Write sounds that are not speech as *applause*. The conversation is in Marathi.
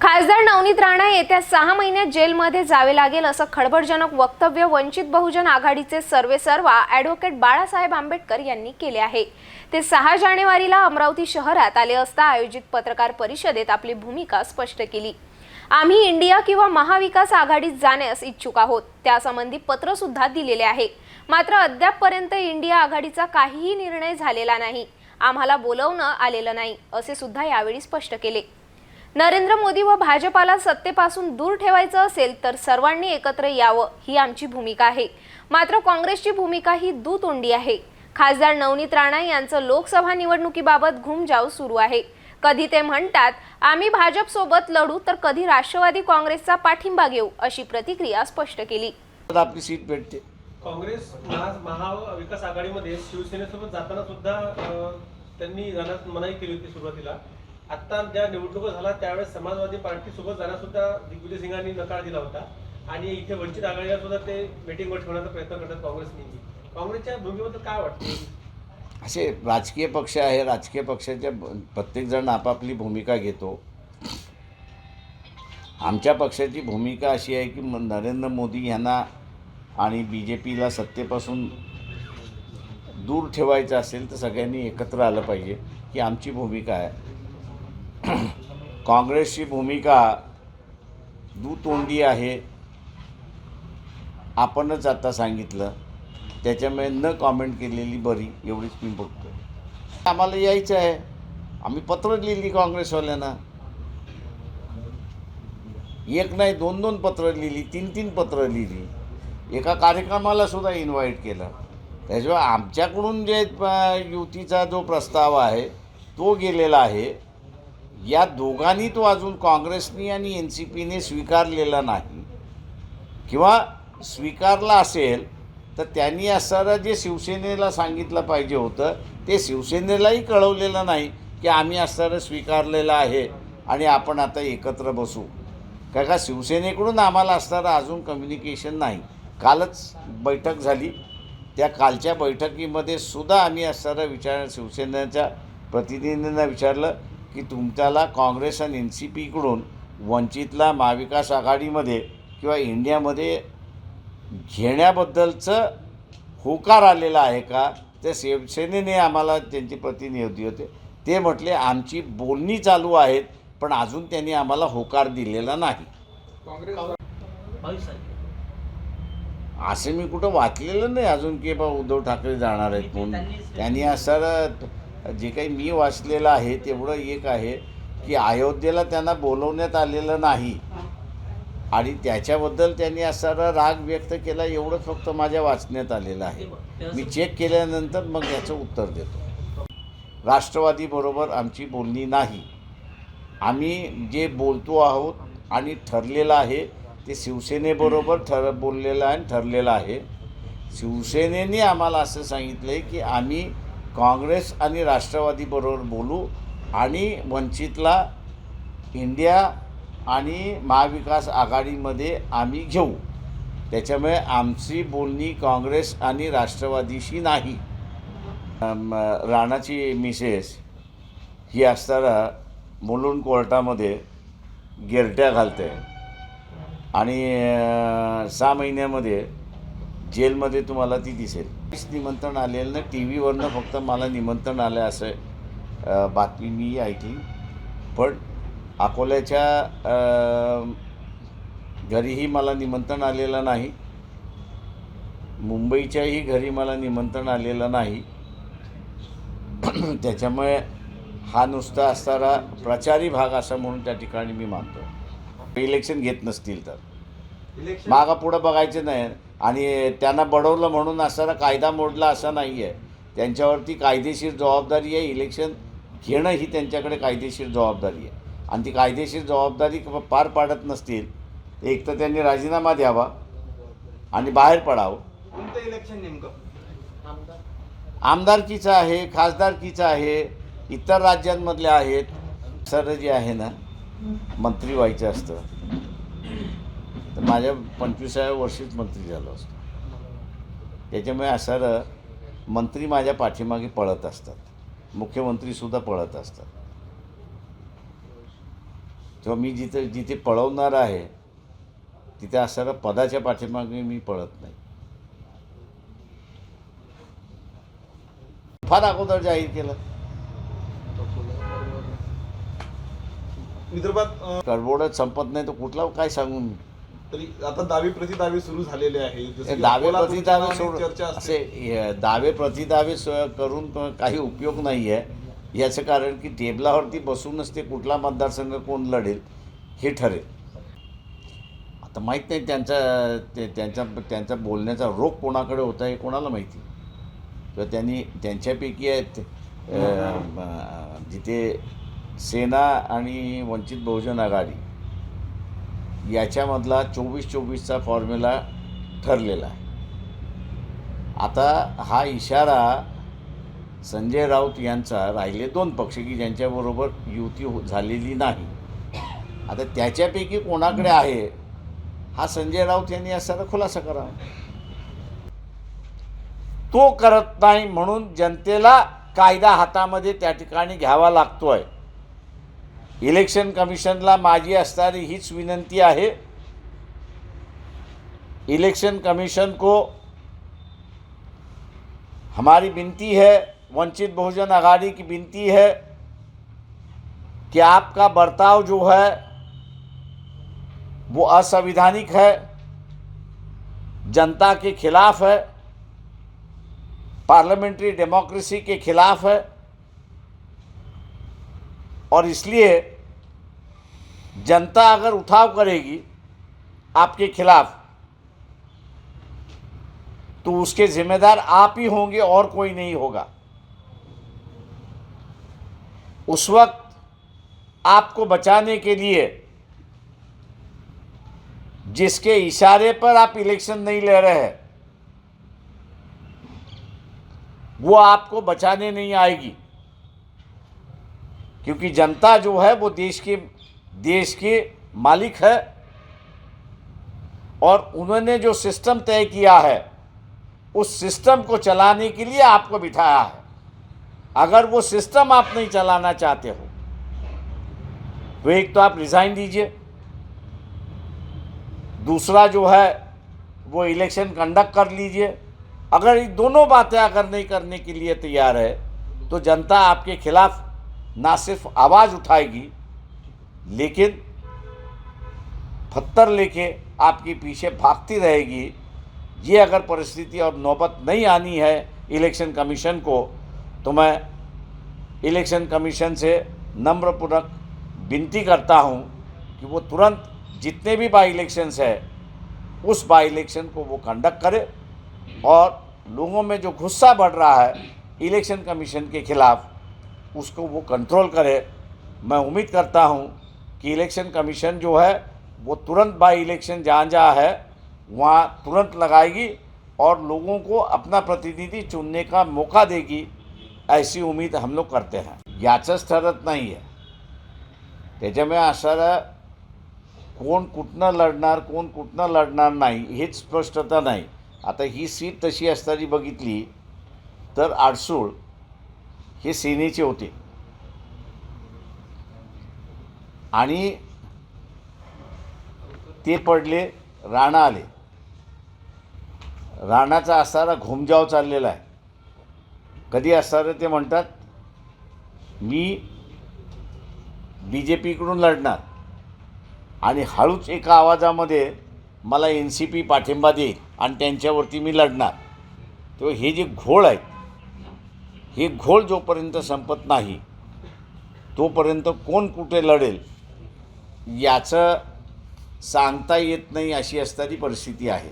खासदार नवनीत राणा येत्या सहा महिन्यात जेलमध्ये जावे लागेल असं खळबळजनक वक्तव्य वंचित बहुजन आघाडीचे सर्वेसर्वा ॲडव्होकेट बाळासाहेब आंबेडकर यांनी केले आहे. ते सहा जानेवारीला अमरावती शहरात आले असता आयोजित पत्रकार परिषदेत आपली भूमिका स्पष्ट केली. आम्ही इंडिया किंवा महाविकास आघाडीत जाण्यास इच्छुक आहोत. त्यासंबंधी पत्र सुद्धा दिलेले आहे. मात्र अद्यापपर्यंत इंडिया आघाडीचा काहीही निर्णय झालेला नाही. आम्हाला बोलवणं आलेलं नाही असे सुद्धा यावेळी स्पष्ट केले. नरेंद्र मोदी व भाजपाला सत्तेपासून दूर ठेवायचं असेल तर सर्वांनी एकत्र यावं ही आमची भूमिका आहे. मात्र काँग्रेसची भूमिका ही दुतोंडी आहे. खासदार नवनीत राणा यांचं लोकसभा निवडणुकीबाबत घुमजाव सुरू आहे. कधी ते म्हणतात आम्ही भाजप सोबत लढू तर कधी राष्ट्रवादी काँग्रेसचा पाठिंबा घेऊ अशी प्रतिक्रिया स्पष्ट केली. आपली सीट भेटते. काँग्रेस महा- महाविकास आघाडीमध्ये शिवसेनेसोबत जाताना सुद्धा त्यांनी जाण्यास मनाई केली होती सुरुवातीला. आता ज्या निवडणुका झाला त्यावेळेस समाजवादी पार्टी सोबत जाण्यास सुद्धा दिग्विजय सिंगांनी नकार दिला होता. आणि इथे वंचित आघाडीला सुद्धा ते मीटिंगवर ठेवण्याचा प्रयत्न करतात काँग्रेसने काँग्रेसच्या भूमिकेबद्दल काय वाटते? असे राजकीय पक्ष आहे राजकीय पक्षाच्या प्रत्येकजण आपापली भूमिका घेतो. आमच्या पक्षाची भूमिका अशी आहे की नरेंद्र मोदी यांना आणि बी जे पीला सत्तेपासून दूर ठेवायचं असेल तर सगळ्यांनी एकत्र आलं पाहिजे ही आमची भूमिका आहे. *coughs* काँग्रेसची भूमिका दुतोंडी आहे. आपणच आता सांगितलं. त्याच्यामुळे न कॉमेंट केलेली बरी एवढीच मी बघतो आम्हाला यायचं आहे. आम्ही पत्र लिहिली काँग्रेसवाल्यांना. एक नाही दोन दोन पत्र लिहिली तीन तीन पत्र लिहिली. एका कार्यक्रमाला सुद्धा इन्व्हाइट केलं. त्याशिवाय आमच्याकडून जे युतीचा जो प्रस्ताव आहे तो गेलेला आहे. या दोघांनी तो अजून काँग्रेसनी आणि एन सी पीने स्वीकारलेला नाही. किंवा स्वीकारला असेल तर त्यांनी असणारं जे शिवसेनेला सांगितलं पाहिजे होतं ते शिवसेनेलाही कळवलेलं नाही की आम्ही असणारं स्वीकारलेलं आहे आणि आपण आता एकत्र बसू. काय का शिवसेनेकडून आम्हाला असणारं अजून कम्युनिकेशन नाही. कालच बैठक झाली. त्या कालच्या बैठकीमध्ये सुद्धा आम्ही असणारं विचार शिवसेनेच्या प्रतिनिधींना विचारलं की तुमच्याला काँग्रेस आणि एन सी पीकडून वंचितला महाविकास आघाडीमध्ये किंवा इंडियामध्ये घेण्याबद्दलचं होकार आलेला आहे का? ते शिवसेनेने आम्हाला त्यांचे प्रतिनिधी होते. ते म्हटले आमची बोलणी चालू आहेत पण अजून त्यांनी आम्हाला होकार दिलेला नाही. असं मी कुठं वाचलेलं नाही अजून की बा उद्धव ठाकरे जाणार आहेत म्हणून. त्यांनी असं जे काही मी वाचलेलं आहे तेवढं एक आहे की अयोध्येला त्यांना बोलवण्यात आलेलं नाही. आणि त्याच्याबद्दल त्यांनी असा राग व्यक्त केला एवढं फक्त माझ्या वाचण्यात आलेलं आहे. मी चेक केल्यानंतर मग याचं उत्तर देतो. राष्ट्रवादीबरोबर आमची बोलणी नाही. आम्ही जे बोलतो आहोत आणि ठरलेलं आहे ते शिवसेनेबरोबर ठर बोललेलं आहे आणि ठरलेलं आहे. शिवसेनेने आम्हाला असं सांगितलं आहे की आम्ही काँग्रेस आणि राष्ट्रवादीबरोबर बोलू आणि वंचितला इंडिया आणि महाविकास आघाडीमध्ये आम्ही घेऊ. त्याच्यामुळे आमची बोलणी काँग्रेस आणि राष्ट्रवादीशी नाही. राणाची मिसेस ही असताना मुलुंड कोर्टामध्ये गिरट्या घालते. आणि सहा महिन्यामध्ये जेलमध्ये तुम्हाला ती दिसेल. काहीच निमंत्रण आलेलं नाही. टी व्हीवरनं फक्त मला निमंत्रण आलं असं बातमी मी ऐकली. पण अकोल्याच्या घरीही मला निमंत्रण आलेलं नाही. मुंबईच्याही घरी मला निमंत्रण आलेलं नाही. त्याच्यामुळे हा नुसता असणारा प्रचारी भाग असा म्हणून त्या ठिकाणी मी मानतो. इलेक्शन घेत नसतील तर. मागं पुढं बघायचं नाही. आणि त्यांना बडवलं म्हणून असणारा कायदा मोडला असा नाही आहे त्यांच्यावरती कायदेशीर जबाबदारी आहे. इलेक्शन घेणं ही त्यांच्याकडे कायदेशीर जबाबदारी आहे. आणि ती कायदेशीर जबाबदारी पार पाडत नसतील एक तर त्यांनी राजीनामा द्यावा आणि बाहेर पडावं. कोणतं इलेक्शन नेमकं? आमदारकीचं आहे खासदारकीचं आहे इतर राज्यांमधले आहेत. सर जे आहे ना मंत्री व्हायचं असतं. तर माझ्या पंचवीसाव्या वर्षीच मंत्री झालो असतो. त्याच्यामुळे असं मंत्री माझ्या पाठीमागे पळत असतात. मुख्यमंत्रीसुद्धा पळत असतात. तेव्हा मी जिथे जिथे पळवणार आहे तिथे असणाऱ्या पदाच्या पाठीमागे मी पळत नाही. फार अगोदर जाहीर केलं. विदर्भात कडबोडत संपत नाही तर कुठला काय सांगू मी? तरी आता दावे प्रतिदावे सुरू झालेले आहे. दावे प्रतिदावे चर्चा असे दावे प्रतिदावे करून काही उपयोग नाही आहे याचं कारण की टेबलावरती बसूनच ते कुठला मतदारसंघ कोण लढेल हे ठरेल. आता माहीत नाही त्यांचा ते त्यांचा त्यांचा बोलण्याचा रोग कोणाकडे होता हे कोणाला माहिती? तर त्यांनी त्यांच्यापैकी आहेत जिथे सेना आणि वंचित बहुजन आघाडी याच्यामधला चोवीस चोवीसचा फॉर्म्युला ठरलेला आहे. आता हा इशारा संजय राऊत यांचा राहिले दोन पक्ष की ज्यांच्याबरोबर युती हो झालेली नाही. आता त्याच्यापैकी कोणाकडे आहे? हा संजय राऊत यांनी असा खुलासा करावा. तो करत नाही म्हणून जनतेला कायदा हातामध्ये त्या ठिकाणी घ्यावा लागतोय. इलेक्शन कमिशनला माझी असणारी हीच विनंती आहे. इलेक्शन कमीशन को हमारी विनती है, वंचित बहुजन आघाड़ी की विनती है कि आपका बर्ताव जो है, वो असंवैधानिक है, जनता के खिलाफ है, पार्लियामेंट्री डेमोक्रेसी के खिलाफ है और इसलिए जनता अगर उठाव करेगी आपके खिलाफ तो उसके जिम्मेदार आप ही होंगे और कोई नहीं होगा। उस वक्त आपको बचाने के लिए, जिसके इशारे पर आप इलेक्शन नहीं ले रहे हैं, वो आपको बचाने नहीं आएगी। क्योंकि जनता जो है वो देश के देश के मालिक है। और उन्होंने जो सिस्टम तय किया है, उस सिस्टम को चलाने के लिए आपको बिठाया है। अगर वो सिस्टम आप नहीं चलाना चाहते हो तो एक तो आप रिज़ाइन दीजिए। दूसरा जो है, वो इलेक्शन कंडक्ट कर लीजिए। अगर ये दोनों बातें अगर नहीं करने के लिए तैयार है तो जनता आपके खिलाफ ना सिर्फ़ आवाज़ उठाएगी, लेकिन पत्थर लेके आपके पीछे भागती रहेगी। ये अगर परिस्थिति और नौबत नहीं आनी है इलेक्शन कमीशन को तो मैं इलेक्शन कमीशन से नम्रपूर्वक विनती करता हूँ कि वो तुरंत जितने भी बाई इलेक्शंस है, उस बाई इलेक्शन को वो कंडक्ट करे और लोगों में जो गुस्सा बढ़ रहा है इलेक्शन कमीशन के खिलाफ उसको वो कंट्रोल करे। मैं उम्मीद करता हूँ कि इलेक्शन कमीशन जो है वो तुरंत बाई इलेक्शन जहाँ जहाँ है वहाँ तुरंत लगाएगी और लोगों को अपना प्रतिनिधि चुनने का मौका देगी ऐसी उम्मीद हम लोग करते हैं। याचंच ठरत नाही आहे त्याच्यामुळे असं कोण कुठनं लढणार कोण कुठनं लढणार नाही हेच स्पष्टता नाही। आता ही सीट तशी असताना बघितली तर आडसूळ हे सेनेचे होते. आणि ते पडले राणा आले. राणाचा असणारा घुमजाव चाललेला आहे. कधी असणारं ते म्हणतात मी बी जे पीकडून लढणार आणि हळूच एका आवाजामध्ये मला एन सी पी पाठिंबा देईल आणि त्यांच्यावरती मी लढणार. तेव्हा हे जे घोळ आहेत हे घोळ जोपर्यंत संपत नाही तोपर्यंत कोण कुठे लढेल याचं सांगता येत नाही अशी असणारी परिस्थिती आहे.